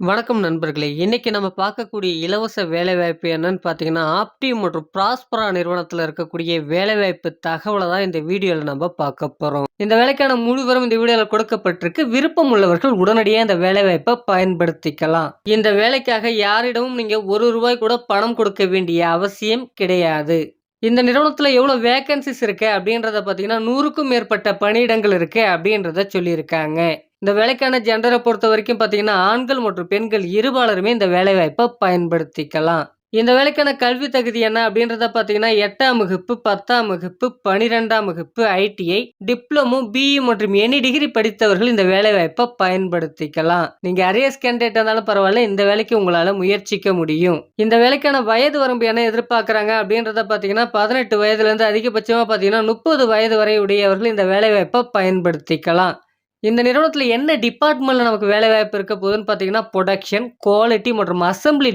வணக்கம் நண்பர்களே! இன்றைக்கி நம்ம பார்க்கக்கூடிய இலவச வேலைவாய்ப்பு என்னன்னு பார்த்தீங்கன்னா, ஆப்டி மற்றும் ப்ராஸ்பரா நிறுவனத்தில் இருக்கக்கூடிய வேலைவாய்ப்பு தகவலை தான் இந்த வீடியோவில் நம்ம பார்க்க போகிறோம் இந்த வேலைக்கான முழுவரும் இந்த வீடியோவில் கொடுக்கப்பட்டிருக்கு. விருப்பம் உள்ளவர்கள் உடனடியாக இந்த வேலைவாய்ப்பை பயன்படுத்திக்கலாம். இந்த வேலைக்காக யாரிடமும் நீங்கள் ஒரு ரூபாய் கூட பணம் கொடுக்க வேண்டிய அவசியம் கிடையாது. இந்த நிறுவனத்தில் எவ்வளோ வேக்கன்சிஸ் இருக்குது அப்படின்றத பார்த்தீங்கன்னா, 100க்கும் மேற்பட்ட பணியிடங்கள் இருக்குது அப்படின்றத சொல்லியிருக்காங்க. இந்த வேலைக்கான ஜென்டரை பொறுத்த வரைக்கும் பார்த்தீங்கன்னா, ஆண்கள் மற்றும் பெண்கள் இருபாலருமே இந்த வேலைவாய்ப்பை பயன்படுத்திக்கலாம். இந்த வேலைக்கான கல்வி தகுதி என்ன அப்படின்றத பார்த்தீங்கன்னா, எட்டாம் வகுப்பு, 10ஆம் வகுப்பு, 12ஆம் வகுப்பு, ஐடிஐ, டிப்ளமோ, பிஇ மற்றும் எனி டிகிரி படித்தவர்கள் இந்த வேலைவாய்ப்பை பயன்படுத்திக்கலாம். நீங்க அரியஸ் கேண்டிடேட் இருந்தாலும் பரவாயில்ல, இந்த வேலைக்கு உங்களால முயற்சிக்க முடியும். இந்த வேலைக்கான வயது வரம்பு என்ன எதிர்பார்க்குறாங்க அப்படின்றத பார்த்தீங்கன்னா, 18 வயதிலிருந்து அதிகபட்சமா பார்த்தீங்கன்னா, 30 வயது வரை உடையவர்கள் இந்த வேலைவாய்ப்பை பயன்படுத்திக்கலாம். இந்த நிறுவனத்தில் என்ன டிபார்ட்மெண்ட்டில் நமக்கு வேலைவாய்ப்பு இருக்க போகுதுன்னு பார்த்தீங்கன்னா, புரொடக்ஷன், குவாலிட்டி மற்றும் அசெம்பிளி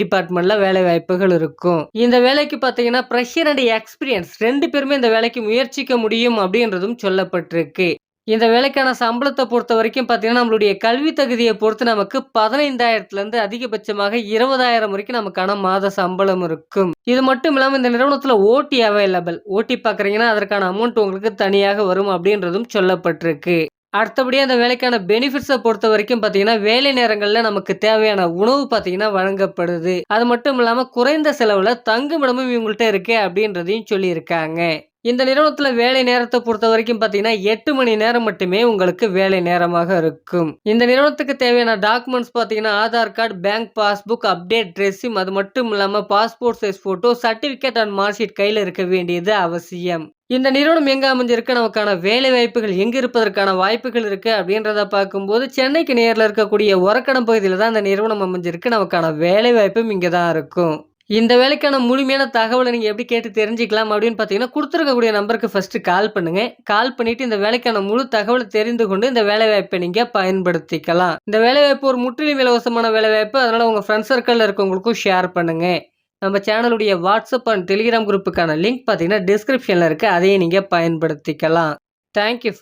வேலை வாய்ப்புகள் இருக்கும். இந்த வேலைக்கு பார்த்தீங்கன்னா, ப்ரெஷர் அண்ட் எக்ஸ்பீரியன்ஸ் ரெண்டு பேருமே இந்த வேலைக்கு முயற்சிக்க முடியும் அப்படின்றதும் சொல்லப்பட்டிருக்கு. இந்த வேலைக்கான சம்பளத்தை பொறுத்த வரைக்கும் பார்த்தீங்கன்னா, நம்மளுடைய கல்வி தகுதியை பொறுத்து நமக்கு 15,000லேருந்து அதிகபட்சமாக 20,000 வரைக்கும் நமக்கான மாத சம்பளம் இருக்கும். இது மட்டும் இல்லாமல் இந்த நிறுவனத்தில் ஓட்டி அவைலபிள். ஓட்டி பார்க்குறீங்கன்னா, அதற்கான அமௌண்ட் உங்களுக்கு தனியாக வரும் அப்படின்றதும் சொல்லப்பட்டிருக்கு. அடுத்தபடியாக அந்த வேலைக்கான பெனிஃபிட்ஸை பொறுத்த வரைக்கும் பார்த்தீங்கன்னா, வேலை நேரங்களில் நமக்கு தேவையான உணவு பார்த்தீங்கன்னா வழங்கப்படுது. அது மட்டும் இல்லாமல் குறைந்த செலவில் தங்குமிடமும் இவங்கள்ட்ட இருக்கு அப்படின்றதையும் சொல்லியிருக்காங்க. இந்த நிறுவனத்தில் வேலை நேரத்தை பொறுத்த வரைக்கும் பார்த்தீங்கன்னா, எட்டு மணி நேரம் மட்டுமே உங்களுக்கு வேலை நேரமாக இருக்கும். இந்த நிறுவனத்துக்கு தேவையான டாக்குமெண்ட்ஸ் பார்த்தீங்கன்னா, Aadhaar card, bank passbook, update resume அது மட்டும் இல்லாமல் passport size photo, certificate and mark sheet இருக்க வேண்டியது அவசியம். இந்த நிறுவனம் எங்கே அமைஞ்சிருக்கு? நமக்கான வேலை வாய்ப்புகள் எங்கே இருப்பதற்கான வாய்ப்புகள் இருக்குது அப்படின்றத பார்க்கும்போது, சென்னைக்கு நேரில் இருக்கக்கூடிய உரக்கடம் பகுதியில் தான் இந்த நிறுவனம் அமைஞ்சிருக்கு. நமக்கான வேலை வாய்ப்பும் இங்கே தான் இருக்கும். இந்த வேலைக்கான முழுமையான தகவலை நீங்கள் எப்படி கேட்டு தெரிஞ்சுக்கலாம் அப்படின்னு பார்த்தீங்கன்னா, கொடுத்துருக்கக்கூடிய நம்பருக்கு ஃபஸ்ட்டு கால் பண்ணுங்கள் கால் பண்ணிவிட்டு இந்த வேலைக்கான முழு தகவலை தெரிந்து கொண்டு இந்த வேலைவாய்ப்பை நீங்கள் பயன்படுத்திக்கலாம். இந்த வேலைவாய்ப்பு ஒரு முற்றிலும் இலவசமான வேலைவாய்ப்பு. அதனால் உங்கள் ஃப்ரெண்ட்ஸ் சர்க்கிளில் இருக்கவங்களுக்கும் ஷேர் பண்ணுங்கள் நம்ம சேனலுடைய வாட்ஸ்அப் அண்ட் டெலிகிராம் குரூப்புக்கான லிங்க் பார்த்தீங்கன்னா, டிஸ்கிரிப்ஷனில் இருக்குது அதையும் நீங்கள் பயன்படுத்திக்கலாம். Thank you